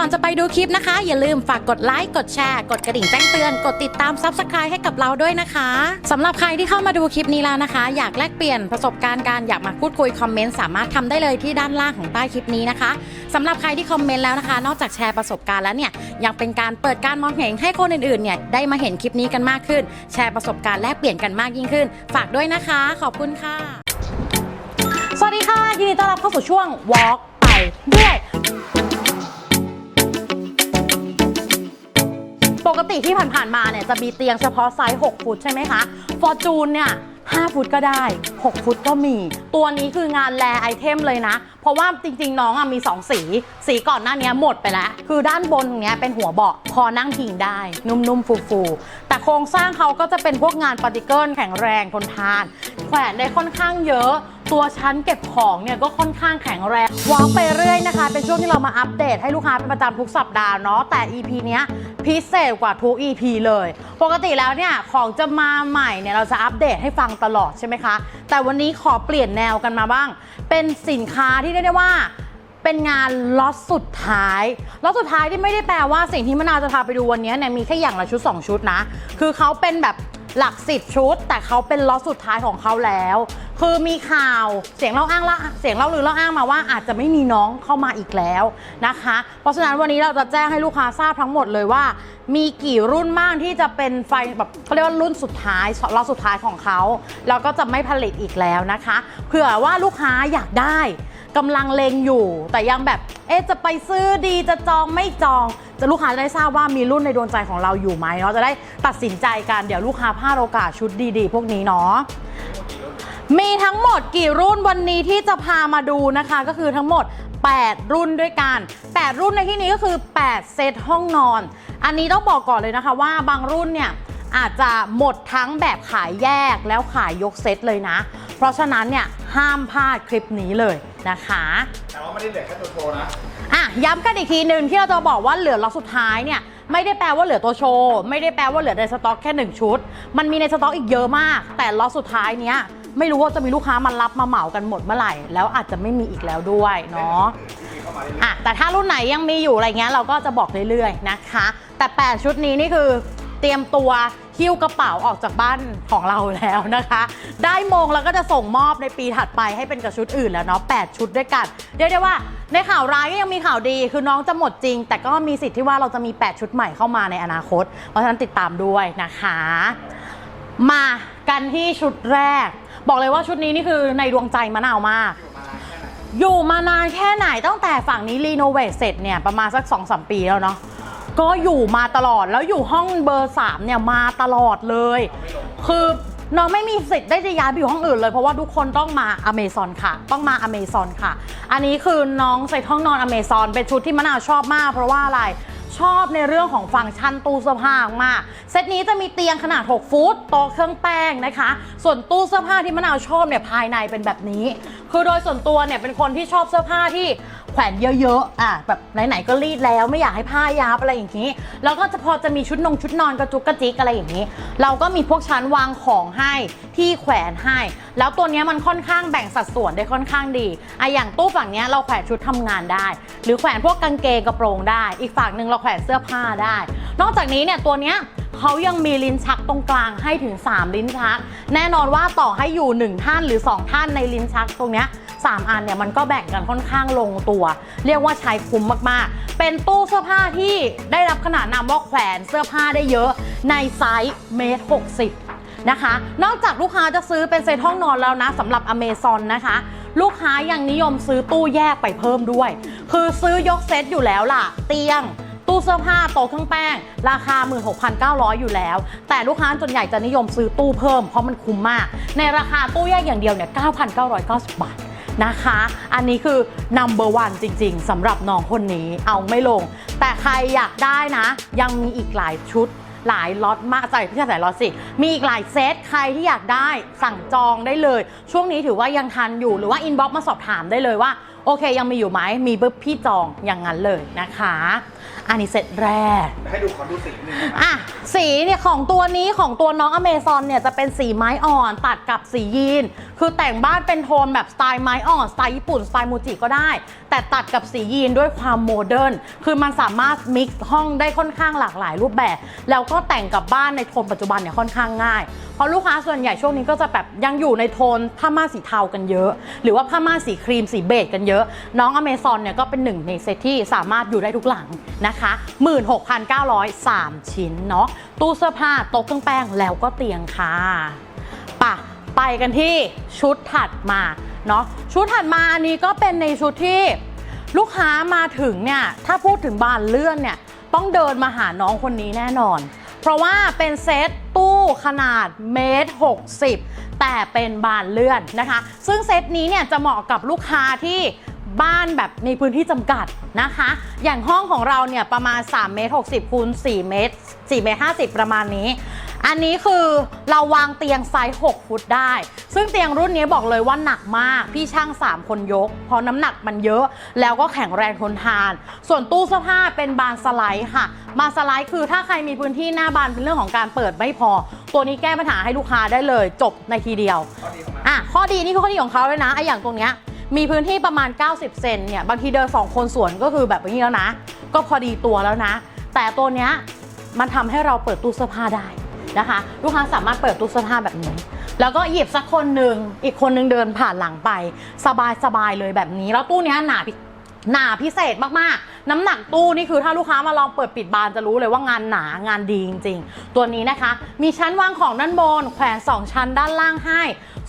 ก่อนจะไปดูคลิปนะคะ อย่าลืมฝากกดไลค์กดแชร์ กดกระดิ่งแจ้งเตือน กดติดตาม Subscribe ให้กับเราด้วยนะคะสำหรับใครที่เข้ามาดูคลิปนี้แล้วนะคะ อยากแลกเปลี่ยนประสบการณ์การอยากมาพูดคุยคอมเมนต์สามารถทำได้เลยที่ด้านล่างของใต้คลิปนี้นะคะสำหรับใครที่คอมเมนต์แล้วนะคะ นอกจากแชร์ประสบการณ์แล้วเนี่ยยังเป็นการเปิดการมองเห็นให้คนอื่นๆเนี่ยได้มาเห็นคลิปนี้กันมากขึ้น แชร์ประสบการณ์แลกเปลี่ยนกันมากยิ่งขึ้น ฝากด้วยนะคะ ขอบคุณค่ะ สวัสดีค่ะยินดีต้อนรับเข้าสู่ช่วง Walk ไปด้วย ปกติที่ผ่านๆมาเนี่ยจะมีเตียงเฉพาะไซส์ 6 ฟุตใช่ไหมคะฟอร์จูนเนี่ย5ฟุตก็ได้ 6 ฟุตก็มี ตัวนี้คืองานแลไอเทมเลยนะ เพราะว่าจริง ๆ น้องอะมี 2 สี สีก่อนหน้านี้หมดไปแล้ว คือด้านบนตรงเนี้ยเป็นหัวเบาะ พอนั่งพิงได้ นุ่ม ๆ ฟู ๆ แต่โครงสร้างเขาก็จะเป็นพวกงานปาร์ติเกิลแข็งแรงทนทาน แขวนได้ค่อนข้างเยอะ ตัวชั้นเก็บของเนี่ยก็ค่อนข้างแข็งแรงวางไปเรื่อยนะคะ เป็นช่วงที่เรามาอัปเดตให้ลูกค้าเป็นประจำทุกสัปดาห์เนาะแต่ EP เนี้ยพิเศษกว่าทุก EP เลย ปกติแล้วเนี่ยของจะมาใหม่เนี่ยเราจะอัปเดตให้ฟังตลอดใช่ไหมคะ แต่วันนี้ขอเปลี่ยนแนวกันมาบ้าง เป็นสินค้าที่เรียกได้ว่าเป็นงานล็อตสุดท้าย ล็อตสุดท้ายที่ไม่ได้แปลว่าสิ่งที่มะนาวจะพาไปดูวันนี้เนี่ยมีแค่อย่างละชุด 2 ชุดนะ คือเขาเป็นแบบ หลักสิบชุด แต่เขาเป็นล็อตสุดท้ายของเขาแล้ว คือมีข่าวเสียงเล่าอ้างละเสียงเล่าลือเล่าอ้างมาว่าอาจจะไม่มีน้องเข้ามาอีกแล้วนะคะ เพราะฉะนั้นวันนี้เราจะแจ้งให้ลูกค้าทราบทั้งหมดเลยว่า มีกี่รุ่นบ้างที่จะเป็นไฟแบบเขาเรียกว่ารุ่นสุดท้ายล็อตสุดท้ายของเขาแล้วก็จะไม่ผลิตอีกแล้วนะคะเผื่อว่าลูกค้าอยากได้กำลังเลงอยู่ แต่ยังแบบเอ๊จะไปซื้อดีจะจองไม่จอง จะลูกค้าจะได้ทราบว่ามีรุ่นในดวงใจของเราอยู่ไหมเนาะจะได้ตัดสินใจกันเดี๋ยวลูกค้าพลาดโอกาสชุดดีๆ พวกนี้เนาะมีทั้งหมดกี่รุ่นวันนี้ที่จะพามาดูนะคะ ก็คือทั้งหมด 8 รุ่นด้วยกัน 8 รุ่นในที่นี้ก็คือ 8 เซตห้องนอน อันนี้ต้องบอกก่อนเลยนะคะว่าบางรุ่นเนี่ยอาจจะหมดทั้งแบบขายแยกแล้วขายยกเซตเลยนะ เพราะฉะนั้นเนี่ยห้ามพลาดคลิปนี้เลยนะคะ แต่ว่าไม่ได้เหลือแค่ตัวโชว์นะ อะย้ำกันอีกทีหนึ่งที่เราจะบอกว่าเหลือล็อตสุดท้ายเนี่ยไม่ได้แปลว่าเหลือตัวโชว์ไม่ได้แปลว่าเหลือในสต็อกแค่หนึ่งชุด มันมีในสต็อกอีกเยอะมาก แต่ล็อตสุดท้ายเนี้ยไม่รู้ว่าจะมีลูกค้ามารับมาเหมากันหมดเมื่อไหร่ แล้วอาจจะไม่มีอีกแล้วด้วยเนาะอะแต่ถ้ารุ่นไหนยังมีอยู่อะไรเงี้ยเราก็จะบอกเรื่อยๆนะคะ แต่ 8 ชุดนี้นี่คือเตรียมตัว หิ้วกระเป๋าออกจากบ้านของเราแล้วนะคะ ได้มงแล้วก็จะส่งมอบในปีถัดไปให้เป็นกับชุดอื่นแล้วเนาะ8ชุดด้วยกันเรียกได้ว่าในข่าวร้ายก็ยังมีข่าวดี คือน้องจะหมดจริง แต่ก็มีสิทธิ์ที่ว่าเราจะมี 8 ชุดใหม่เข้ามาในอนาคต เพราะฉะนั้นติดตามด้วยนะคะ มากันที่ชุดแรก บอกเลยว่าชุดนี้นี่คือในดวงใจมะนาวมากอยู่มานานแค่ไหนตั้งแต่ฝั่งนี้รีโนเวทเสร็จเนี่ยประมาณสัก2อสปีแล้วเนาะ ก็อยู่มาตลอดแล้วอยู่ห้องเบอร์3เนี่ยมาตลอดเลย คือน้องไม่มีสิทธิ์ได้จะย้ายไปอยู่ห้องอื่นเลยเพราะว่าทุกคนต้องมาอเมซอนค่ะ ต้องมาอเมซอนค่ะ อันนี้คือน้องใส่ห้องนอนอเมซอนเป็นชุดที่มะนาวชอบมาก เพราะว่าอะไรชอบในเรื่องของฟังก์ชันตู้เสื้อผ้ามาก เซตนี้จะมีเตียงขนาด 6 ฟุตโต๊ะเครื่องแป้งนะคะ ส่วนตู้เสื้อผ้าที่มะนาวชอบเนี่ยภายในเป็นแบบนี้ คือโดยส่วนตัวเนี่ยเป็นคนที่ชอบเสื้อผ้าที่ แขวนเยอะๆ อะแบบไหนๆก็รีดแล้วไม่อยากให้ผ้ายับอะไรอย่างนี้ แล้วก็จะพอจะมีชุดนงชุดนอนกระจุกกระจิกอะไรอย่างนี้ เราก็มีพวกชั้นวางของให้ที่แขวนให้ แล้วตัวนี้มันค่อนข้างแบ่งสัดส่วนได้ค่อนข้างดีอะอย่างตู้ฝั่งนี้เราแขวนชุดทำงานได้ หรือแขวนพวกกางเกงกระโปรงได้ อีกฝั่งหนึ่งเราแขวนเสื้อผ้าได้ นอกจากนี้เนี่ยตัวเนี้ยเขายังมีลิ้นชักตรงกลางให้ถึง 3 ลิ้นชัก แน่นอนว่าต่อให้อยู่ 1 ท่านหรือ 2 ท่านในลิ้นชักตรงเนี้ย สามอันเนี่ยมันก็แบ่งกันค่อนข้างลงตัว เรียกว่าใช้คุ้มมากๆ เป็นตู้เสื้อผ้าที่ได้รับขนาดนามว่าแขวนเสื้อผ้าได้เยอะในไซส์เมตรหกสิบนะคะ นอกจากลูกค้าจะซื้อเป็นเซตห้องนอนแล้วนะสำหรับอเมซอนนะคะ ลูกค้ายังนิยมซื้อตู้แยกไปเพิ่มด้วย คือซื้อยกเซตอยู่แล้วล่ะ เตียงตู้เสื้อผ้าโต๊ะเครื่องแป้ง ราคา 16,900 อยู่แล้ว แต่ลูกค้าส่วนใหญ่จะนิยมซื้อตู้เพิ่มเพราะมันคุ้มมาก ในราคาตู้แยกอย่างเดียวเนี่ย 9,990 บาท นะคะ อันนี้คือ number one จริง ๆสำหรับน้องคนนี้เอาไม่ลง แต่ใครอยากได้นะ ยังมีอีกหลายชุดหลายล็อตมากใส่พี่ใส่ล็อตสิ มีอีกหลายเซตใครที่อยากได้สั่งจองได้เลย ช่วงนี้ถือว่ายังทันอยู่หรือว่าอินบ็อกมาสอบถามได้เลยว่า โอเคยังมีอยู่ไหมมีปุ๊บพี่จองอย่างนั้นเลยนะคะ อันนี้เซตแรก ให้ดูขอดูสีหนึ่งนะอะสีเนี่ยของตัวนี้ของตัวน้องอเมซอนเนี่ยจะเป็นสีไม้อ่อนตัดกับสียีน คือแต่งบ้านเป็นโทนแบบสไตล์ไม้อ่อนสไตล์ญี่ปุ่นสไตล์มูจิก็ได้ แต่ตัดกับสียีนด้วยความโมเดิร์นคือมันสามารถมิกซ์ห้องได้ค่อนข้างหลากหลายรูปแบบ แล้วก็แต่งกับบ้านในโทนปัจจุบันเนี่ยค่อนข้างง่ายเพราะลูกค้าส่วนใหญ่ช่วงนี้ก็จะแบบยังอยู่ในโทนผ้าม่านสีเทากันเยอะ หรือว่าผ้าม่านสีครีมสีเบจกันเยอะ น้องอเมซอนเนี่ยก็เป็นหนึ่งในเซตที่สามารถอยู่ได้ทุกหลังนะคะ 16,903 ชิ้นเนาะตู้เสื้อผ้าโต๊ะเครื่องแป้งแล้วก็เตียงค่ะปะ ไปกันที่ชุดถัดมาเนาะชุดถัดมาอันนี้ก็เป็นในชุดที่ลูกค้ามาถึงเนี่ยถ้าพูดถึงบานเลื่อนเนี่ยต้องเดินมาหาน้องคนนี้แน่นอน เพราะว่าเป็นเซตตู้ขนาดเมตร60 แต่เป็นบานเลื่อนนะคะ ซึ่งเซตนี้เนี่ยจะเหมาะกับลูกค้าที่บ้านแบบในพื้นที่จำกัดนะคะ อย่างห้องของเราเนี่ยประมาณ3เมตร60คูณ4เมตร4เมตร50 ประมาณนี้ อันนี้คือเราวางเตียงไซส์ 6 ฟุตได้ ซึ่งเตียงรุ่นนี้บอกเลยว่าหนักมาก พี่ช่าง 3 คนยก เพราะน้ำหนักมันเยอะ แล้วก็แข็งแรงทนทาน ส่วนตู้เสื้อผ้าเป็นบานสไลด์ค่ะ บานสไลด์คือถ้าใครมีพื้นที่หน้าบานเป็นเรื่องของการเปิดไม่พอ ตัวนี้แก้ปัญหาให้ลูกค้าได้เลย จบในทีเดียว อะ ข้อดีนี่คือข้อดีของเขาเลยนะไออย่างตรงเนี้ยมีพื้นที่ประมาณ 90 เซนเนี่ย บางทีเดิน 2 คนสวนก็คือแบบนี้แล้วนะ ก็พอดีตัวแล้วนะ แต่ตัวเนี้ยมันทำให้เราเปิดตู้เสื้อผ้าได้ นะคะ ลูกค้าสามารถเปิดตู้เสื้อผ้าแบบนี้ แล้วก็หยิบสักคนหนึ่งอีกคนหนึงเดินผ่านหลังไป สบายสบายๆเลยแบบนี้ แล้วตู้นี้หนาพิหนาพิเศษมากๆ น้ำหนักตู้นี่คือถ้าลูกค้ามาลองเปิดปิดบานจะรู้เลยว่างานหนางานดีจริง ๆ ตัวนี้นะคะ มีชั้นวางของด้านบน แขวน 2 ชั้นด้านล่างให้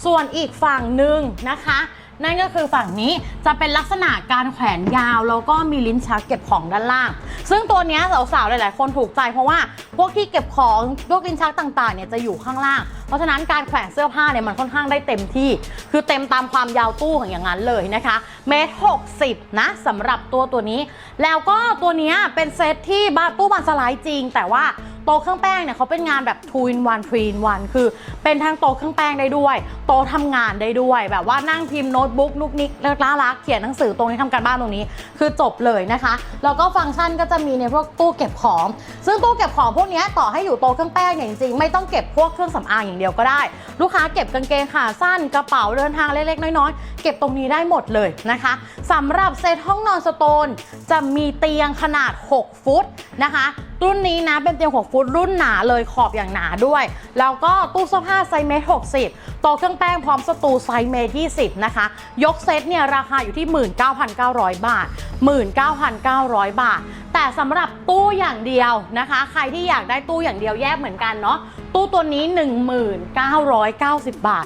ส่วนอีกฝั่งหนึ่งนะคะ นั่นก็คือฝั่งนี้จะเป็นลักษณะการแขวนยาว แล้วก็มีลิ้นชักเก็บของด้านล่าง ซึ่งตัวนี้สาวๆหลาย ๆ คนถูกใจเพราะว่าพวกที่เก็บของพวกลิ้นชักต่างๆเนี่ยจะอยู่ข้างล่าง เพราะฉะนั้นการแขวนเสื้อผ้าเนี่ยมันค่อนข้างได้เต็มที่ คือเต็มตามความยาวตู้ของอย่างนั้นเลยนะคะเมตรหกสิบนะสำหรับตัวตัวนี้ แล้วก็ตัวนี้เป็นเซตที่บ้านตู้บานสไลด์จริง แต่ว่า ต๊ะเครื่องแป้งเนี่ยเขาเป็นงานแบบ two in one three in one คือเป็นทั้งโต๊ะเครื่องแป้งได้ด้วย โต๊ะทำงานได้ด้วย แบบว่านั่งพิมพ์โน้ตบุ๊กนุกนิกแล้วน่ารักเขียนหนังสือตรงนี้ทำการบ้านตรงนี้ คือจบเลยนะคะ แล้วก็ฟังก์ชันก็จะมีในพวกตู้เก็บของ ซึ่งตู้เก็บของพวกนี้ต่อให้อยู่โต๊ะเครื่องแป้งเนี่ยจริงๆไม่ต้องเก็บพวกเครื่องสำอางอย่างเดียวก็ได้ ลูกค้าเก็บกางเกงขาสั้นกระเป๋าเดินทางเล็กๆน้อยๆเก็บตรงนี้ได้หมดเลยนะคะสำหรับเซตห้องนอนสโตนจะมีเตียงขนาด 6 ฟุตนะคะรุ่นนี้นะเป็นเตียง 6 ฟุตรุ่นหนาเลยขอบอย่างหนาด้วย แล้วก็ตู้เสื้อผ้าไซส์เมตร60โต๊ะเครื่องแป้งพร้อมสตูไซส์เมตร20 นะคะ ยกเซตเนี่ยราคาอยู่ที่ 19,900 บาท 19,900 บาท แต่สำหรับตู้อย่างเดียวนะคะ ใครที่อยากได้ตู้อย่างเดียวแยกเหมือนกันเนาะตู้ตัวนี้ 1990 บาท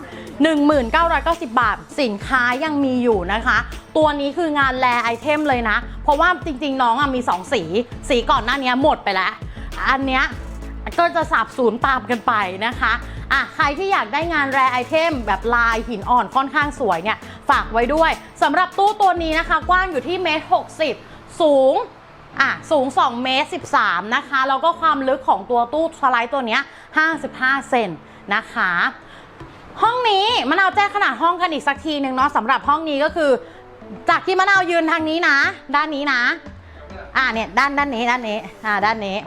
1990 บาท สินค้ายังมีอยู่นะคะ ตัวนี้คืองานแลไอเทมเลยนะ เพราะว่าจริงๆ น้องอมี 2 สี สีก่อนหน้านี้หมดไปแล้ว อันเนี้ยก็จะสับสูญตามกันไปนะคะอะใครที่อยากได้งานแรไอเทมแบบลายหินอ่อนค่อนข้างสวยเนี่ยฝากไว้ด้วยสำหรับตู้ตัวนี้นะคะ กว้างอยู่ที่เมตร60 สูงอะสูง 2 เมตร 13 นะคะ แล้วก็ความลึกของตัวตู้สไลด์ตัวเนี้ย55 เซนนะคะ ห้องนี้มะนาวแจ้งขนาดห้องกันอีกสักทีหนึ่งเนาะสำหรับห้องนี้ก็คือ จากที่มะนาวยืนทางนี้นะ ด้านนี้นะ อ่าเนี่ยด้านด้านนี้ด้านนี้อ่าด้านนี้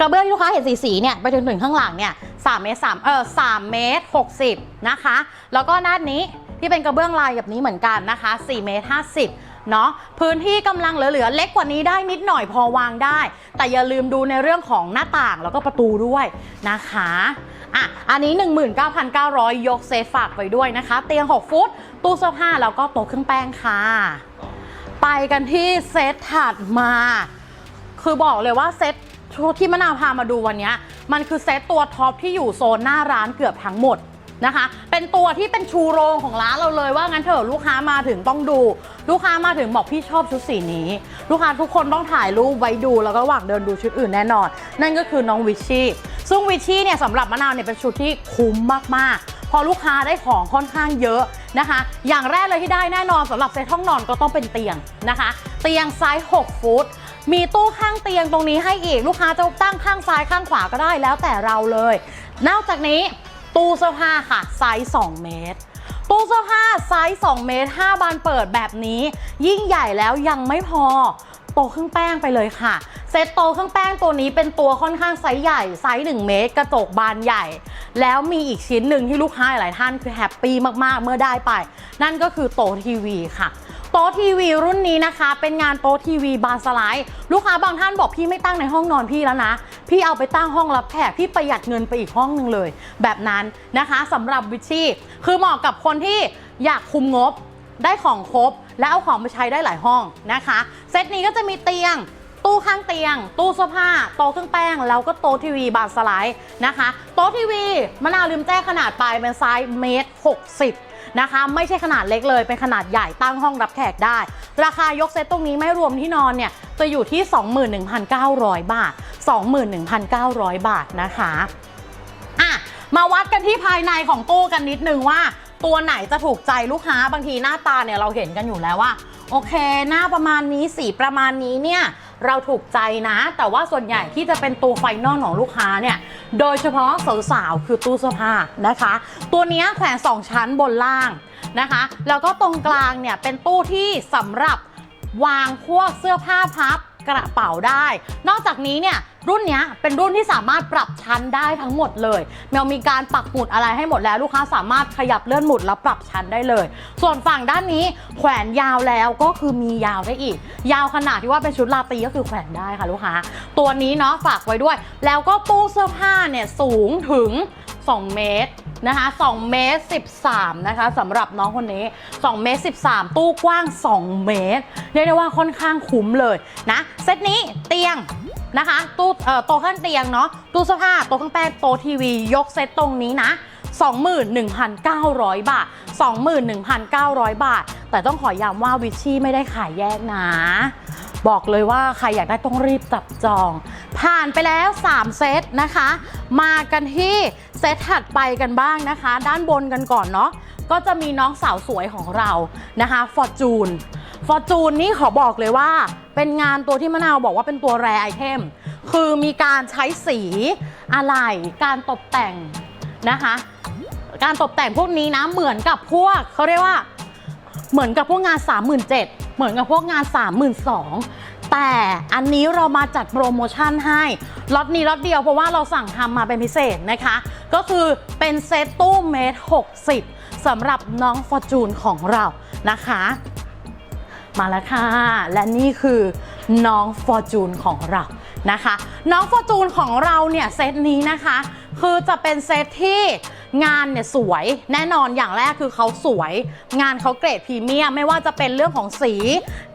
กระเบื้องที่ลูกค้าเห็นสีสีเนี่ยไปจนถึงข้างหลังเนี่ยสามเมตรสามเออสามเมตรหกสิบนะคะ แล้วก็ด้านนี้ที่เป็นกระเบื้องลายแบบนี้เหมือนกันนะคะ4เมตรห้าสิบเนาะพื้นที่กำลังเหลือๆเล็กกว่านี้ได้นิดหน่อยพอวางได้ แต่อย่าลืมดูในเรื่องของหน้าต่างแล้วก็ประตูด้วยนะคะอะอันนี้ 19,900 ยกเซฟฝากไว้ด้วยนะคะ เตียง 6 ฟุต ตู้เสื้อผ้าแล้วก็โต๊ะเครื่องแป้งค่ะ ไปกันที่เซตถัดมา คือบอกเลยว่าเซต ที่มะนาวพามาดูวันนี้ มันคือเซตตัวท็อปที่อยู่โซนหน้าร้านเกือบทั้งหมดนะคะ เป็นตัวที่เป็นชูโรงของร้านเราเลยว่างั้นเถอะลูกค้ามาถึงต้องดู ลูกค้ามาถึงบอกพี่ชอบชุดสีนี้ ลูกค้าทุกคนต้องถ่ายรูปไว้ดูแล้วก็ระหว่างเดินดูชุดอื่นแน่นอน นั่นก็คือน้องวิชชี่ซึ่งวิชชี่เนี่ยสำหรับมะนาวเนี่ยเป็นชุดที่คุ้มมากๆ พอลูกค้าได้ของค่อนข้างเยอะนะคะ อย่างแรกเลยที่ได้แน่นอนสำหรับเซตห้องนอนก็ต้องเป็นเตียงนะคะ เตียงไซส์ 6 ฟุต มีตู้ข้างเตียงตรงนี้ให้อีกลูกค้าจะตั้งข้างซ้ายข้างขวาก็ได้แล้วแต่เราเลย นอกจากนี้ตู้เสื้อผ้าค่ะไซส์2เมตรตู้เสื้อผ้าไซส์2เมตร5บานเปิดแบบนี้ ยิ่งใหญ่แล้วยังไม่พอโตเครื่องแป้งไปเลยค่ะ เซตโตเครื่องแป้งตัวนี้เป็นตัวค่อนข้างไซส์ใหญ่ไซส์1เมตร กระจกบานใหญ่ แล้วมีอีกชิ้นหนึ่งที่ลูกค้าหลายท่านคือแฮปปี้มากๆเมื่อได้ไป นั่นก็คือโตทีวีค่ะ ต๊ะทีวีรุ่นนี้นะคะ เป็นงานโต๊ะทีวีบานสไลด์ลูกค้าบางท่านบอกพี่ไม่ตั้งในห้องนอนพี่แล้วนะ พี่เอาไปตั้งห้องรับแขกพี่ประหยัดเงินไปอีกห้องหนึ่งเลย แบบนั้นนะคะสำหรับวิชี่คือเหมาะกับคนที่อยากคุมงบได้ของครบ แล้วเอาของไปใช้ได้หลายห้องนะคะ เซตนี้ก็จะมีเตียงตู้ข้างเตียง ตู้เสื้อผ้า โต๊ะเครื่องแป้ง แล้วก็โต๊ะทีวีบานสไลด์นะคะ โต๊ะทีวีมะนาวลืมแจ้งขนาดปลายเป็นไซส์เมตร60 นะคะ ไม่ใช่ขนาดเล็กเลย เป็นขนาดใหญ่ตั้งห้องรับแขกได้ ราคายกเซตตรงนี้ไม่รวมที่นอนเนี่ยจะอยู่ที่ 21,900 บาท 21,900 บาทนะคะอะมาวัดกันที่ภายในของตู้กันนิดนึงว่า ตัวไหนจะถูกใจลูกค้าบางทีหน้าตาเนี่ยเราเห็นกันอยู่แล้วว่า โอเค หน้าประมาณนี้สีประมาณนี้เนี่ย เราถูกใจนะ แต่ว่าส่วนใหญ่ที่จะเป็นตัวไฟนอลของลูกค้าเนี่ย โดยเฉพาะสาวๆคือตู้เสื้อผ้านะคะ ตัวเนี้ยแขวนสองชั้นบนล่างนะคะ แล้วก็ตรงกลางเนี่ยเป็นตู้ที่สำหรับวางพวกเสื้อผ้าพับกระเป๋าได้ นอกจากนี้เนี่ย รุ่นนี้เป็นรุ่นที่สามารถปรับชั้นได้ทั้งหมดเลยเรามีการปักหมุดอะไรให้หมดแล้วลูกค้าสามารถขยับเลื่อนหมุดแล้วปรับชั้นได้เลย ส่วนฝั่งด้านนี้แขวนยาวแล้วก็คือมียาวได้อีก ยาวขนาดที่ว่าเป็นชุดลาตรีก็คือแขวนได้ค่ะลูกค้า ตัวนี้เนาะฝากไว้ด้วย แล้วก็ตู้เสื้อผ้าเนี่ยสูงถึง 2 เมตรนะคะ2เมตร13นะคะสำหรับน้องคนนี้2เมตร13 ตู้กว้าง 2 เมตร เรียกได้ว่าค่อนข้างคุ้มเลยนะ เซตนี้เตียง นะคะตู้โต๊ะข้างเตียงเนาะตู้เสื้อผ้าโต๊ะข้างแป้งโต๊ะทีวี ยกเซตตรงนี้นะ21,900 บาท 21,900 บาท แต่ต้องขอย้ำว่าวิชชี่ไม่ได้ขายแยกนะ บอกเลยว่าใครอยากได้ต้องรีบจับจอง ผ่านไปแล้ว 3 เซตนะคะ มากันที่เซตถัดไปกันบ้างนะคะ ด้านบนกันก่อนเนาะ ก็จะมีน้องสาวสวยของเรานะคะฟอร์จูนฟอร์จูนนี่ขอบอกเลยว่า เป็นงานตัวที่มะนาวบอกว่าเป็นตัวแรไอเทม คือมีการใช้สีอะไรการตกแต่งนะคะ การตกแต่งพวกนี้นะเหมือนกับพวกเขาเรียกว่าเหมือนกับพวกงาน 37,000เหมือนกับพวกงาน 32,000แต่อันนี้เรามาจัดโปรโมชั่นให้ล็อตนี้ล็อตเดียวเพราะว่าเราสั่งทำมาเป็นพิเศษนะคะ ก็คือเป็นเซตตู้เมตร60สำหรับน้องฟอร์จูนของเรานะคะ มาแล้วค่ะ และนี่คือน้องฟอร์จูนของเรานะคะ น้องฟอร์จูนของเราเนี่ยเซตนี้นะคะ คือจะเป็นเซตที่ งานเนี่ยสวยแน่นอนอย่างแรกคือเขาสวย งานเขาเกรดพรีเมียมไม่ว่าจะเป็นเรื่องของสี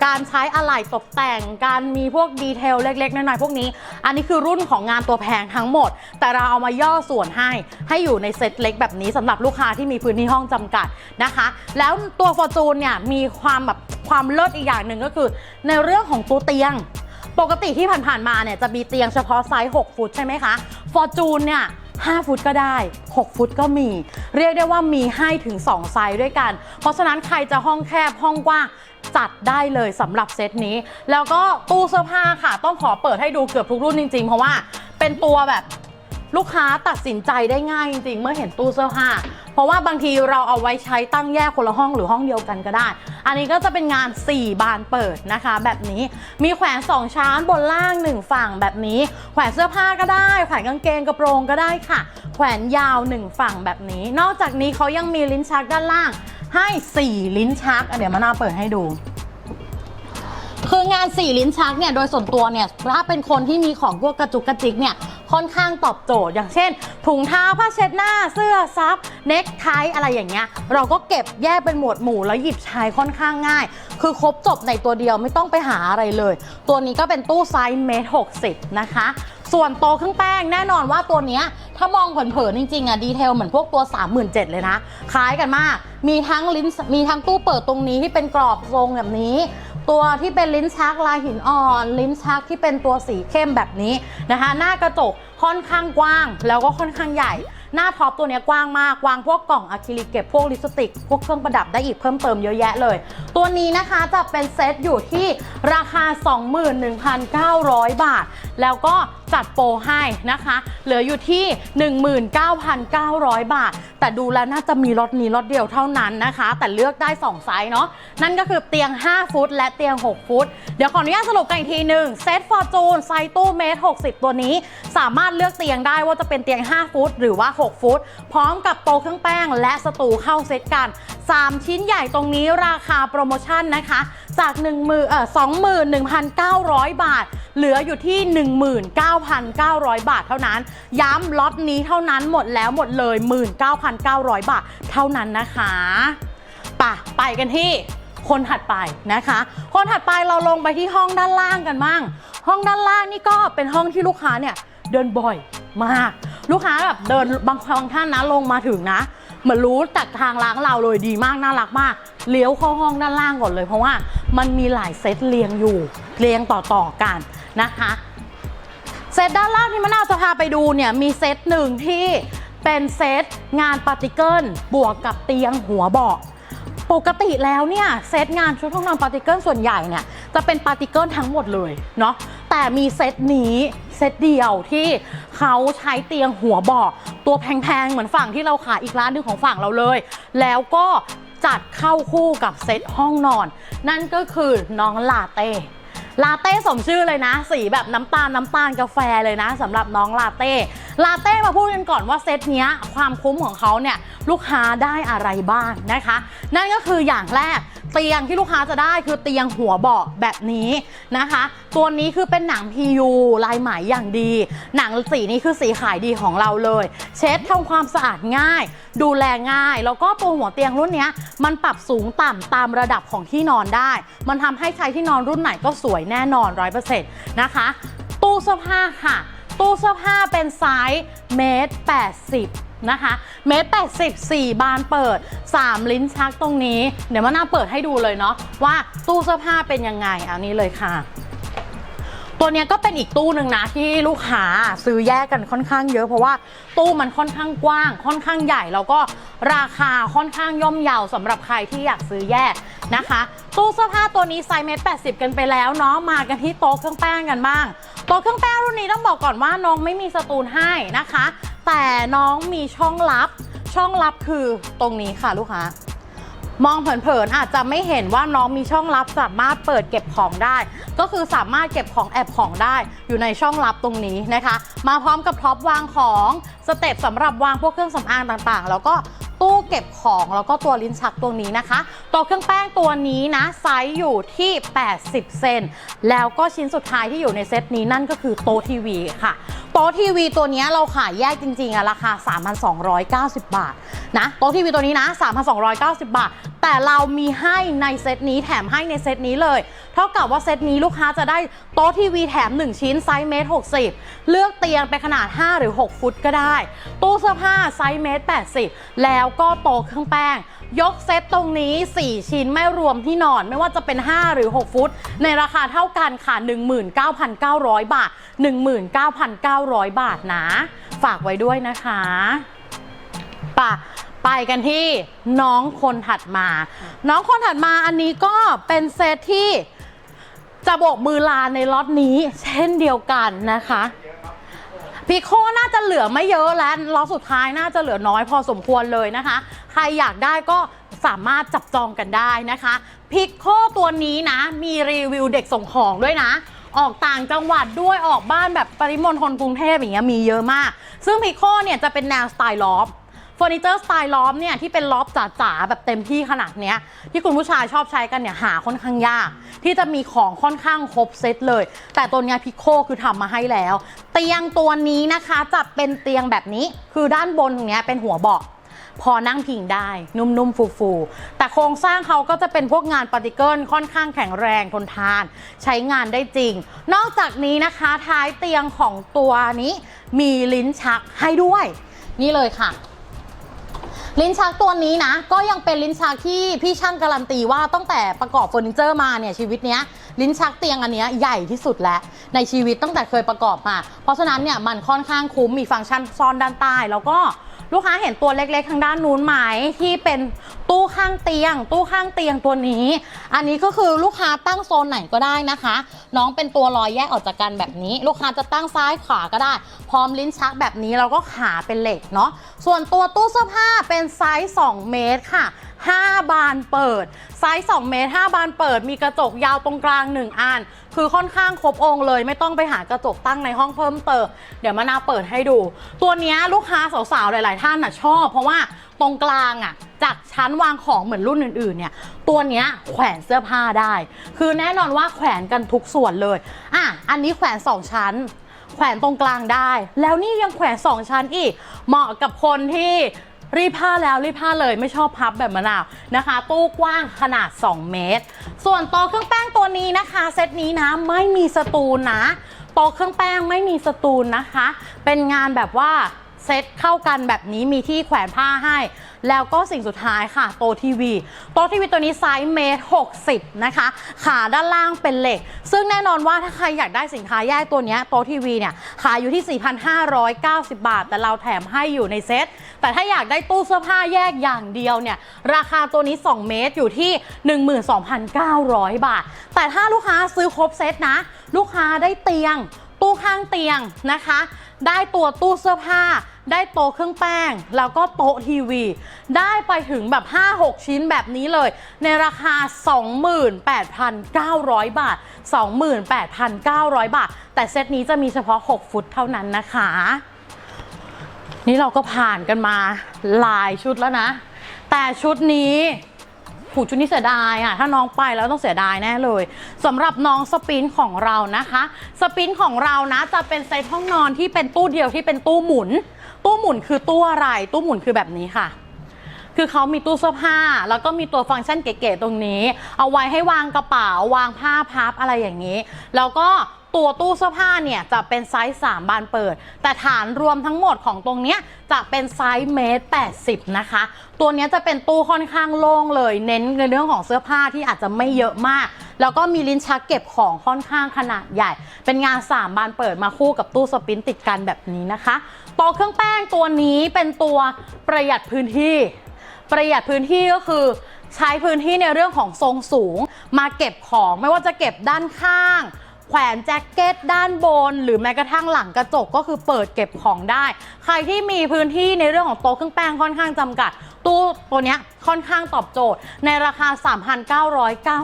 การใช้อะไหล่ตกแต่ง การมีพวกดีเทลเล็กๆน้อยๆพวกนี้ อันนี้คือรุ่นของงานตัวแพงทั้งหมด แต่เราเอามาย่อส่วนให้ให้อยู่ในเซตเล็กแบบนี้สำหรับลูกค้าที่มีพื้นที่ห้องจำกัดนะคะ แล้วตัวฟอร์จูนเนี่ยมีความแบบความเลิศอีกอย่างหนึ่งก็คือ ในเรื่องของตัวเตียง ปกติที่ผ่านๆมาเนี่ยจะมีเตียงเฉพาะไซส์ 6 ฟุตใช่ไหมคะฟอร์จูนเนี่ย 5 ฟุตก็ได้ 6 ฟุตก็มี เรียกได้ว่ามีให้ถึง 2 ไซส์ด้วยกัน เพราะฉะนั้นใครจะห้องแคบห้องกว้างจัดได้เลยสำหรับเซตนี้ แล้วก็ตู้เสื้อผ้าค่ะ ต้องขอเปิดให้ดูเกือบทุกรุ่นจริงๆ เพราะว่าเป็นตัวแบบ ลูกค้าตัดสินใจได้ง่ายจริงๆ เมื่อเห็นตู้เสื้อผ้า เพราะว่าบางทีเราเอาไว้ใช้ตั้งแยกคนละห้องหรือห้องเดียวกันก็ได้ อันนี้ก็จะเป็นงาน 4 บานเปิดนะคะ แบบนี้มีแขวน2ชั้นบนล่าง 1 ฝั่งแบบนี้ แขวนเสื้อผ้าก็ได้ แขวนกางเกงกระโปรงก็ได้ค่ะ แขวนยาว 1 ฝั่งแบบนี้ นอกจากนี้เขายังมีลิ้นชักด้านล่างให้ 4 ลิ้นชักเดี๋ยวมานาเปิดให้ดู คืองานสี่ลิ้นชักเนี่ยโดยส่วนตัวเนี่ยถ้าเป็นคนที่มีของพวกกระจุกกระจิกเนี่ยค่อนข้างตอบโจทย์ อย่างเช่น ถุงเท้าผ้าเช็ดหน้าเสื้อซับเน็กไทอะไรอย่างเงี้ยเราก็เก็บแยกเป็นหมวดหมู่แล้วหยิบใช้ค่อนข้างง่าย คือครบจบในตัวเดียวไม่ต้องไปหาอะไรเลย ตัวนี้ก็เป็นตู้ไซส์เมตรหกสิบนะคะ ส่วนโตะเครื่องแป้งแน่นอนว่าตัวเนี้ยถ้ามองเผินๆจริงๆอะดีเทลเหมือนพวกตัว 37,000เลยนะคล้ายกันมาก มีทั้งลิ้นมีทั้งตู้เปิดตรงนี้ที่เป็นกรอบทรงแบบนี้ ตัวที่เป็นลิ้นชักลายหินอ่อน ลิ้นชักที่เป็นตัวสีเข้มแบบนี้นะคะ หน้ากระจกค่อนข้างกว้าง แล้วก็ค่อนข้างใหญ่ หน้าท็อปตัวนี้กว้างมาก วางพวกกล่องอะคริลิกเก็บพวกลิปสติก พวกเครื่องประดับได้อีกเพิ่มเติมเยอะแยะเลย ตัวนี้นะคะจะเป็นเซตอยู่ที่ราคา 21,900 บาท แล้วก็จัดโปรให้นะคะ เหลืออยู่ที่ 19,900 บาท แต่ดูแล้วน่าจะมีรถนี้รถเดียวเท่านั้นนะคะ แต่เลือกได้ 2 ไซส์เนาะนั่นก็คือเตียง 5 ฟุต และเตียง 6 ฟุต เดี๋ยวขออนุญาตสรุปกันอีกทีหนึ่งเซตฟอร์จูนไซส์ตู้เมตร60 ตัวนี้ สามารถเลือกเตียงได้ว่าจะเป็นเตียง 5 ฟุต หรือว่า 6 ฟุต พร้อมกับโต๊ะเครื่องแป้งและสตูเข้าเซตกัน 3 ชิ้นใหญ่ตรงนี้ราคาโปรโมชั่นนะคะ จาก1มือเอ่อ21,900 บาท เหลืออยู่ที่ 19,900 บาทเท่านั้น ย้ำล็อตนี้เท่านั้นหมดแล้วหมดเลย 19,900 บาทเท่านั้นนะคะป่ะไปกันที่คนถัดไปนะคะ คนถัดไปเราลงไปที่ห้องด้านล่างกันบ้าง ห้องด้านล่างนี่ก็เป็นห้องที่ลูกค้าเนี่ยเดินบ่อยมาก ลูกค้าแบบเดินบางบางท่านนะลงมาถึงนะ เหมือนรู้จากทางร้านเราเลยดีมากน่ารักมาก เลี้ยวเข้าห้องด้านล่างก่อนเลย เพราะว่ามันมีหลายเซตเรียงอยู่เรียงต่อๆกันนะคะเซตด้านล่างที่มะนาวจะพาไปดูเนี่ยมีเซตหนึ่งที่เป็นเซตงานปาร์ติเกิลบวกกับเตียงหัวเบาะปกติแล้วเนี่ยเซตงานชุดห้องนอนปาร์ติเกิลส่วนใหญ่เนี่ยจะเป็นปาร์ติเกิลทั้งหมดเลยเนาะ แต่มีเซตนี้เซตเดียวที่เขาใช้เตียงหัวเบาะตัวแพงๆ เหมือนฝั่งที่เราขายอีกร้านหนึงของฝั่งเราเลย แล้วก็จัดเข้าคู่กับเซตห้องนอน นั่นก็คือน้องลาเต้ลาเต้สมชื่อเลยนะ สีแบบน้ำตาลน้ำตาลกาแฟเลยนะสำหรับน้องลาเต้ลาเต้มาพูดกันก่อนว่าเซตเนี้ยความคุ้มของเขาเนี่ยลูกค้าได้อะไรบ้างนะคะ นั่นก็คืออย่างแรก เตียงที่ลูกค้าจะได้คือเตียงหัวเบาะแบบนี้นะคะ ตัวนี้คือเป็นหนัง PU ลายไหมอย่างดี หนังสีนี้คือสีขายดีของเราเลย เช็ดทำความสะอาดง่าย ดูแลง่าย แล้วก็ตัวหัวเตียงรุ่นนี้มันปรับสูงต่ำตามระดับของที่นอนได้ มันทำให้ใครที่นอนรุ่นไหนก็สวยแน่นอน 100%นะคะ ตู้เสื้อผ้าค่ะ ตู้เสื้อผ้าเป็นไซส์เมตร80 นะคะเมตรแปดสิบสี่บานเปิด 3 ลิ้นชักตรงนี้ เดี๋ยวมานาเปิดให้ดูเลยเนาะว่าตู้เสื้อผ้าเป็นยังไงเอานี้เลยค่ะ ตัวเนี้ยก็เป็นอีกตู้หนึ่งนะที่ลูกค้าซื้อแยกกันค่อนข้างเยอะเพราะว่าตู้มันค่อนข้างกว้าง ค่อนข้างใหญ่แล้วก็ราคาค่อนข้างย่อมเยาวสำหรับใครที่อยากซื้อแยกนะคะ ตู้เสื้อผ้าตัวนี้ไซส์เมตรแปดสิบกันไปแล้วเนาะมากันที่โต๊ะเครื่องแป้งกันบ้างโต๊ะเครื่องแป้งรุ่นนี้ต้องบอกก่อนว่าน้องไม่มีสตูลให้นะคะ แต่น้องมีช่องลับ ช่องลับคือตรงนี้ค่ะลูกค้า มองเผินๆอาจจะไม่เห็นว่าน้องมีช่องลับสามารถเปิดเก็บของได้ ก็คือสามารถเก็บของแอบของได้ อยู่ในช่องลับตรงนี้นะคะ มาพร้อมกับท็อปวางของสเต็ปสำหรับวางพวกเครื่องสำอางต่างๆ แล้วก็ตู้เก็บของแล้วก็ตัวลิ้นชักตัวนี้นะคะ ตัวเครื่องแป้งตัวนี้นะไซส์อยู่ที่ 80 เซนแล้วก็ชิ้นสุดท้ายที่อยู่ในเซตนี้นั่นก็คือโต๊ะทีวีค่ะ โต๊ะทีวีตัวนี้เราขายแยกจริงๆอะราคา 3,290 บาทนะโต๊ะทีวีตัวนี้นะ 3,290 บาท แต่เรามีให้ในเซตนี้แถมให้ในเซตนี้เลย เท่ากับว่าเซตนี้ลูกค้าจะได้โต๊ะทีวีแถม 1 ชิ้นไซส์เมตร60 เลือกเตียงเป็นขนาด 5 หรือ 6 ฟุตก็ได้ ตู้เสื้อผ้าไซส์เมตร80 แล้วก็โต๊ะเครื่องแป้ง ยกเซตตรงนี้ 4 ชิ้นไม่รวมที่นอน ไม่ว่าจะเป็น 5 หรือ 6 ฟุต ในราคาเท่ากันค่ะ 19,900 บาท 19,900 บาทนะ ฝากไว้ด้วยนะคะป่ะ ไปกันที่น้องคนถัดมา น้องคนถัดมาอันนี้ก็เป็นเซตที่จะโบกมือลาในล็อตนี้ เช่นเดียวกันนะคะพิโคน่าจะเหลือไม่เยอะแล้วล็อตสุดท้ายน่าจะเหลือน้อยพอสมควรเลยนะคะ ใครอยากได้ก็สามารถจับจองกันได้นะคะพิโคตัวนี้นะ มีรีวิวเด็กส่งของด้วยนะ ออกต่างจังหวัดด้วยออกบ้านแบบปริมณฑลกรุงเทพอย่างเงี้ยมีเยอะมาก ซึ่งพิโคเนี่ยจะเป็นแนวสไตล์ลอฟเฟอร์นิเจอร์สไตล์ล้อมเนี่ยที่เป็นล้อมจ๋าๆแบบเต็มที่ขนาดเนี้ยที่คุณผู้ชายชอบใช้กันเนี่ยหาค่อนข้างยาก ที่จะมีของค่อนข้างครบเซตเลย แต่ตัวเนี้ยพิโคคือทำมาให้แล้ว เตียงตัวนี้นะคะจะเป็นเตียงแบบนี้คือด้านบนตรงเนี้ยเป็นหัวเบาะพอนั่งพิงได้ นุ่มๆ ฟูๆ แต่โครงสร้างเขาก็จะเป็นพวกงานปาร์ติเกิลค่อนข้างแข็งแรงทนทาน ใช้งานได้จริง นอกจากนี้นะคะท้ายเตียงของตัวนี้มีลิ้นชักให้ด้วย นี่เลยค่ะ ลิ้นชักตัวนี้นะ ก็ยังเป็นลิ้นชักที่พี่ช่างการันตีว่าตั้งแต่ประกอบเฟอร์นิเจอร์มาเนี่ยชีวิตเนี้ยลิ้นชักเตียงอันเนี้ยใหญ่ที่สุดแล้วในชีวิตตั้งแต่เคยประกอบมา เพราะฉะนั้นเนี่ยมันค่อนข้างคุ้มมีฟังก์ชันซ่อนด้านใต้แล้วก็ ลูกค้าเห็นตัวเล็กๆทางด้านนู้นไหมที่เป็นตู้ข้างเตียง ตู้ข้างเตียงตัวนี้ อันนี้ก็คือลูกค้าตั้งโซนไหนก็ได้นะคะ น้องเป็นตัวลอยแยกออกจากกันแบบนี้ ลูกค้าจะตั้งซ้ายขวาก็ได้ พร้อมลิ้นชักแบบนี้เราก็ขาเป็นเหล็กเนาะส่วนตัวตู้เสื้อผ้าเป็นไซส์2เมตรค่ะ5 บานเปิด ไซส์2เมตร5บานเปิด มีกระจกยาวตรงกลาง 1อัน คือค่อนข้างครบองค์เลย ไม่ต้องไปหากระจกตั้งในห้องเพิ่มเติมเดี๋ยวมานาเปิดให้ดู ตัวนี้ลูกค้าสาวๆหลาย ๆ ท่านน่ะชอบ เพราะว่าตรงกลางอะจากชั้นวางของเหมือนรุ่นอื่น ๆ เนี่ย ตัวเนี้ยแขวนเสื้อผ้าได้ คือแน่นอนว่าแขวนกันทุกส่วนเลย อะ อันนี้แขวน 2 ชั้น แขวนตรงกลางได้ แล้วนี่ยังแขวน 2 ชั้นอีก เหมาะกับคนที่ รีดผ้าแล้วรีดผ้าเลยไม่ชอบพับแบบมะนาวนะคะ ตู้กว้างขนาด 2 เมตร ส่วนโต๊ะเครื่องแป้งตัวนี้นะคะ เซตนี้นะไม่มีสตูนนะโต๊ะเครื่องแป้งไม่มีสตูนนะคะ เป็นงานแบบว่า ซตเข้ากันแบบนี้มีที่แขวนผ้าให้ แล้วก็สิ่งสุดท้ายค่ะโต๊ะทีวีโต๊ะทีวีตัวนี้ไซส์เมตร60 นะคะ ขาด้านล่างเป็นเหล็ก ซึ่งแน่นอนว่าถ้าใครอยากได้สินค้าแยกตัวนี้โต๊ะทีวีเนี่ยขายอยู่ที่ 4,590 บาท แต่เราแถมให้อยู่ในเซตแต่ถ้าอยากได้ตู้เสื้อผ้าแยกอย่างเดียวเนี่ยราคาตัวนี้ 2 เมตรอยู่ที่ 12,900 บาท แต่ถ้าลูกค้าซื้อครบเซตนะ ลูกค้าได้เตียง ตู้ข้างเตียงนะคะ ได้ตัวตู้เสื้อผ้า ได้โต๊ะเครื่องแป้ง แล้วก็โต๊ะทีวี ได้ไปถึงแบบ 5-6 ชิ้นแบบนี้เลย ในราคา 28,900 บาท 28,900 บาท แต่เซตนี้จะมีเฉพาะ 6 ฟุตเท่านั้นนะคะ นี่เราก็ผ่านกันมาหลายชุดแล้วนะ แต่ชุดนี้ผูชุดนี้เสียดายอะถ้าน้องไปแล้วต้องเสียดายแน่เลยสำหรับน้องสปินของเรานะคะ สปินของเรานะจะเป็นเซตห้องนอนที่เป็นตู้เดียวที่เป็นตู้หมุน ตู้หมุนคือตู้อะไร ตู้หมุนคือแบบนี้ค่ะ คือเขามีตู้เสื้อผ้า แล้วก็มีตัวฟังก์ชันเก๋ๆตรงนี้ เอาไว้ให้วางกระเป๋าวางผ้าพับอะไรอย่างนี้ แล้วก็ตัวตู้เสื้อผ้าเนี่ยจะเป็นไซส์ 3 บานเปิด แต่ฐานรวมทั้งหมดของตรงเนี้ยจะเป็นไซส์เมตร80 นะคะ ตัวนี้จะเป็นตู้ค่อนข้างโล่งเลย เน้นในเรื่องของเสื้อผ้าที่อาจจะไม่เยอะมาก แล้วก็มีลิ้นชักเก็บของค่อนข้างขนาดใหญ่ เป็นงาน 3 บานเปิดมาคู่กับตู้สปินติดกันแบบนี้นะคะโต๊ะเครื่องแป้งตัวนี้เป็นตัวประหยัดพื้นที่ ประหยัดพื้นที่ก็คือใช้พื้นที่ในเรื่องของทรงสูง มาเก็บของไม่ว่าจะเก็บด้านข้าง แขวนแจ็คเก็ตด้านบน หรือแม้กระทั่งหลังกระจกก็คือเปิดเก็บของได้ ใครที่มีพื้นที่ในเรื่องของโต๊ะเครื่องแป้งค่อนข้างจำกัด ตู้ตัวเนี้ยค่อนข้างตอบโจทย์ในราคา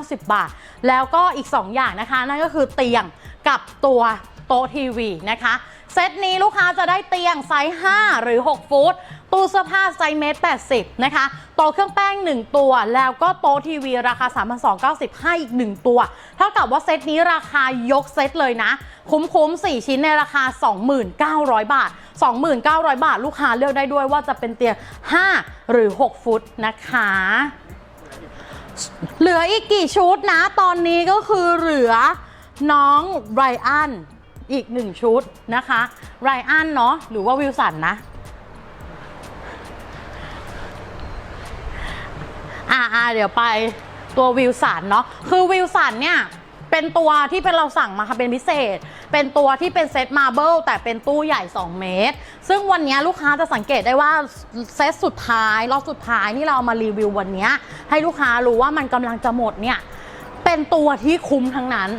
3,990 บาท แล้วก็อีก 2 อย่างนะคะ นั่นก็คือเตียงกับตัวโต๊ะทีวีนะคะ เซตนี้ลูกค้าจะได้เตียงไซส์ 5 หรือ 6 ฟุต ตู้เสื้อผ้าไซส์เมตร80 นะคะ โต๊ะเครื่องแป้ง 1 ตัว แล้วก็โต๊ะทีวีราคา 3,290 ให้อีก 1 ตัว เท่ากับว่าเซตนี้ราคายกเซตเลยนะ คุ้มๆ 4 ชิ้นในราคา 2,900 บาท 2,900 บาท ลูกค้าเลือกได้ด้วยว่าจะเป็นเตียง 5 หรือ 6 ฟุตนะคะเหลืออีกกี่ชุดนะ ตอนนี้ก็คือเหลือน้องไรอันอีกหนึ่งชุดนะคะไรอันเนาะหรือว่าวิลสันนะ อ่าอ่าเดี๋ยวไปตัววิลสันเนาะคือวิลสันเนี่ยเป็นตัวที่เป็นเราสั่งมาค่ะเป็นพิเศษ เป็นตัวที่เป็นเซตมาเบิลแต่เป็นตู้ใหญ่ 2 เมตร ซึ่งวันนี้ลูกค้าจะสังเกตได้ว่าเซตสุดท้ายรอบสุดท้ายที่เราเอามารีวิววันนี้ให้ลูกค้ารู้ว่ามันกำลังจะหมดเนี่ยเป็นตัวที่คุ้มทั้งนั้น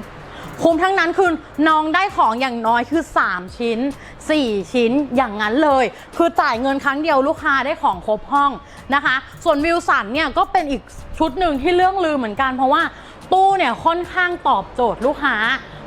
คุ้มทั้งนั้นคือน้องได้ของอย่างน้อยคือ 3 ชิ้น 4 ชิ้นอย่างนั้นเลย คือจ่ายเงินครั้งเดียวลูกค้าได้ของครบห้องนะคะ ส่วนวิลสันเนี่ยก็เป็นอีกชุดหนึ่งที่เรื่องลือเหมือนกัน เพราะว่าตู้เนี่ยค่อนข้างตอบโจทย์ลูกค้า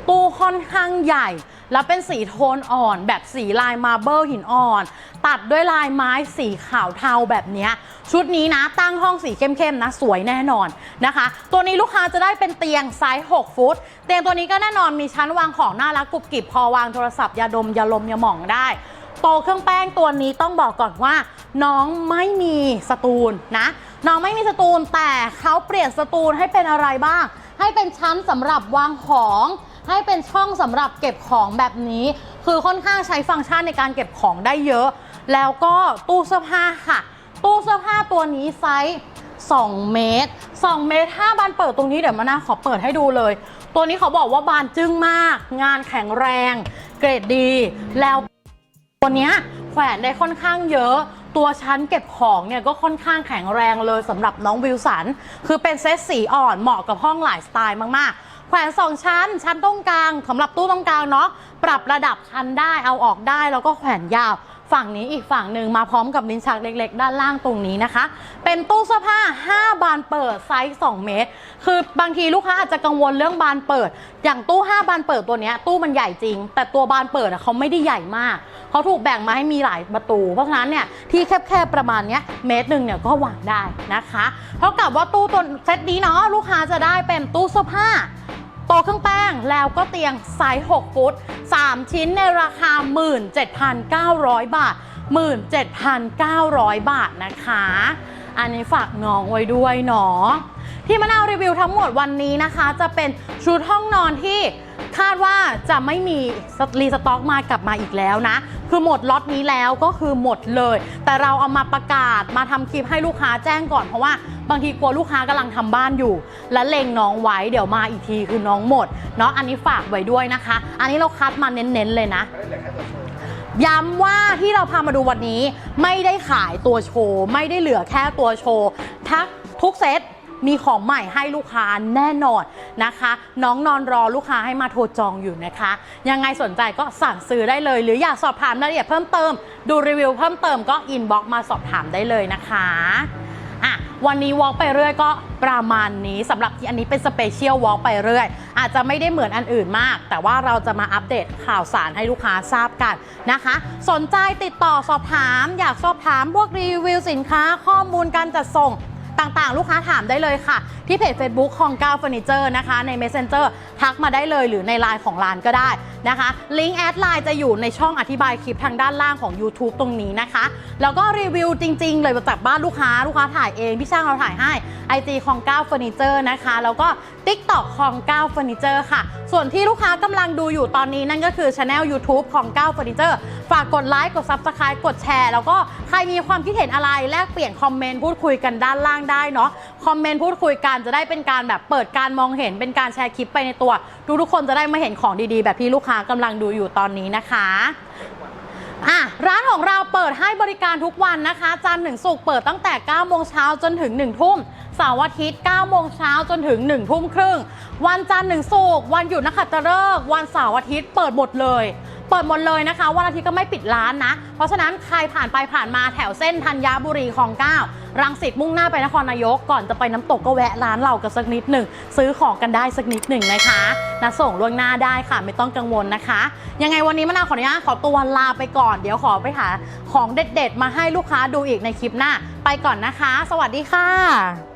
ตู้ค่อนข้างใหญ่ แล้วเป็นสีโทนอ่อนแบบสีลายมาเบิลหินอ่อน ตัดด้วยลายไม้สีขาวเทาแบบนี้ ชุดนี้นะตั้งห้องสีเข้มๆนะสวยแน่นอนนะคะ ตัวนี้ลูกค้าจะได้เป็นเตียงไซส์ 6 ฟุต เตียงตัวนี้ก็แน่นอนมีชั้นวางของน่ารักกรุบกริบพอวางโทรศัพท์ยาดมยาลมยาหม่องได้โตเครื่องแป้งตัวนี้ต้องบอกก่อนว่า น้องไม่มีสตูลนะ น้องไม่มีสตูลแต่เขาเปลี่ยนสตูลให้เป็นอะไรบ้าง ให้เป็นชั้นสำหรับวางของ ให้เป็นช่องสำหรับเก็บของแบบนี้ คือค่อนข้างใช้ฟังก์ชันในการเก็บของได้เยอะ แล้วก็ตู้เสื้อผ้าค่ะ ตู้เสื้อผ้าตัวนี้ไซส์2 เมตร 2 เมตร5บานเปิดตรงนี้เดี๋ยวมานะขอเปิดให้ดูเลย ตัวนี้เขาบอกว่าบานจึ้งมาก งานแข็งแรง เกรดดี แล้วตัวเนี้ยแขวนได้ค่อนข้างเยอะ ตัวชั้นเก็บของเนี่ยก็ค่อนข้างแข็งแรงเลยสำหรับน้องวิลสัน คือเป็นเซตสีอ่อนเหมาะกับห้องหลายสไตล์มากๆ แขวนสองชั้น ชั้นตรงกลางสำหรับตู้ตรงกลางเนาะปรับระดับชั้นได้เอาออกได้แล้วก็แขวนยาวฝั่งนี้อีกฝั่งหนึ่งมาพร้อมกับลิ้นชักเล็ก ๆ ด้านล่างตรงนี้นะคะ เป็นตู้เสื้อผ้า 5 บานเปิดไซส์ 2 เมตร คือบางทีลูกค้าอาจจะกังวลเรื่องบานเปิด อย่างตู้ 5 บานเปิดตัวเนี้ยตู้มันใหญ่จริง แต่ตัวบานเปิดเขาไม่ได้ใหญ่มาก เขาถูกแบ่งมาให้มีหลายประตู เพราะฉะนั้นเนี่ยที่แคบๆประมาณนี้เมตรหนึ่งเนี่ยก็วางได้นะคะ เท่ากับว่าตู้ตัวเซตนี้เนาะลูกค้าจะได้เป็นตู้เสื้อผ้า ต๊ะเครื่องแป้งแล้วก็เตียงไซส์ 6 ฟุต 3 ชิ้นในราคา 17,900 บาท 17,900 บาทนะคะ อันนี้ฝากน้องไว้ด้วยเนาะที่มะนาวรีวิวทั้งหมดวันนี้นะคะ จะเป็นชุดห้องนอนที่คาดว่าจะไม่มีรีสต็อกมากลับมาอีกแล้วนะ คือหมดล็อตนี้แล้วก็คือหมดเลย แต่เราเอามาประกาศมาทำคลิปให้ลูกค้าแจ้งก่อนเพราะว่าบางทีกลัวลูกค้ากำลังทำบ้านอยู่ และเลงน้องไว้เดี๋ยวมาอีกทีคือน้องหมดเนาะอันนี้ฝากไว้ด้วยนะคะ อันนี้เราคัดมาเน้นๆเลยนะย้ำว่าที่เราพามาดูวันนี้ ไม่ได้ขายตัวโชว์ ไม่ได้เหลือแค่ตัวโชว์ทักทุกเซตมีของใหม่ให้ลูกค้าแน่นอนนะคะ น้องนอนรอลูกค้าให้มาโทรจองอยู่นะคะ ยังไงสนใจก็สั่งซื้อได้เลย หรืออยากสอบถามรายละเอียดเพิ่มเติม ดูรีวิวเพิ่มเติมก็อินบ็อกมาสอบถามได้เลยนะคะ อะวันนี้วอล์กไปเรื่อยก็ประมาณนี้สำหรับที่อันนี้เป็นสเปเชียลวอล์กไปเรื่อย อาจจะไม่ได้เหมือนอันอื่นมาก แต่ว่าเราจะมาอัปเดตข่าวสารให้ลูกค้าทราบกันนะคะ สนใจติดต่อสอบถาม อยากสอบถามพวกรีวิวสินค้าข้อมูลการจัดส่ง ต่างๆ ลูกค้าถามได้เลยค่ะ ที่เพจ Facebook ของก้าวเฟอร์นิเจอร์นะคะ ใน Messenger ทักมาได้เลยหรือในไลน์ของร้านก็ได้นะคะลิงก์แอดไลน์จะอยู่ในช่องอธิบายคลิปทางด้านล่างของ YouTube ตรงนี้นะคะ แล้วก็รีวิวจริง ๆ เลยมาจากบ้านลูกค้าลูกค้าถ่ายเอง พี่ช่างเราถ่ายให้ IG ของก้าวเฟอร์นิเจอร์นะคะ แล้วก็ TikTok ของก้าวเฟอร์นิเจอร์ค่ะ ส่วนที่ลูกค้ากำลังดูอยู่ตอนนี้นั่นก็คือช anel YouTube ของก้าวเฟอร์นิเจอร์ฝากกดไลค์กด Subscribe กดแชร์ แล้วก็ใครมีความคิดเห็นอะไรแลกเปลี่ยนคอมเมนต์พูดคุยกันด้านล่างได้เนาะคอมเมนต์พูดคุยกันจะได้เป็นการแบบเปิดการมองเห็นเป็นการแชร์คลิปไปในตัวทุกทุกๆคนจะได้มาเห็นของดีๆ แบบที่ลูกค้ากำลังดูอยู่ตอนนี้นะคะอะร้านของเราเปิดให้บริการทุกวันนะคะ จันทร์ถึงศุกร์เปิดตั้งแต่ 9 โมงเช้าจนถึง 1 ทุ่มเสาร์อาทิตย์ 9 โมงเช้าจนถึง 1 ทุ่มครึ่ง วันจันทร์ถึงศุกร์วันหยุดนักขัตฤกษ์วันเสาร์อาทิตย์เปิดหมดเลย เปิดหมดเลยนะคะวันอาทิตย์ก็ไม่ปิดร้านนะ เพราะฉะนั้นใครผ่านไปผ่านมาแถวเส้นธัญบุรีของเก้ารังสิตมุ่งหน้าไปนครนายกก่อนจะไปน้ำตกก็แวะร้านเรากันสักนิดหนึ่งซื้อของกันได้สักนิดหนึ่งนะคะนะส่งล่วงหน้าได้ค่ะไม่ต้องกังวลนะคะ ยังไงวันนี้มะนาวขออนุญาตขอตัวลาไปก่อนเดี๋ยวขอไปหาของเด็ด ๆ มาให้ลูกค้าดูอีกในคลิปหน้า ไปก่อนนะคะ สวัสดีค่ะ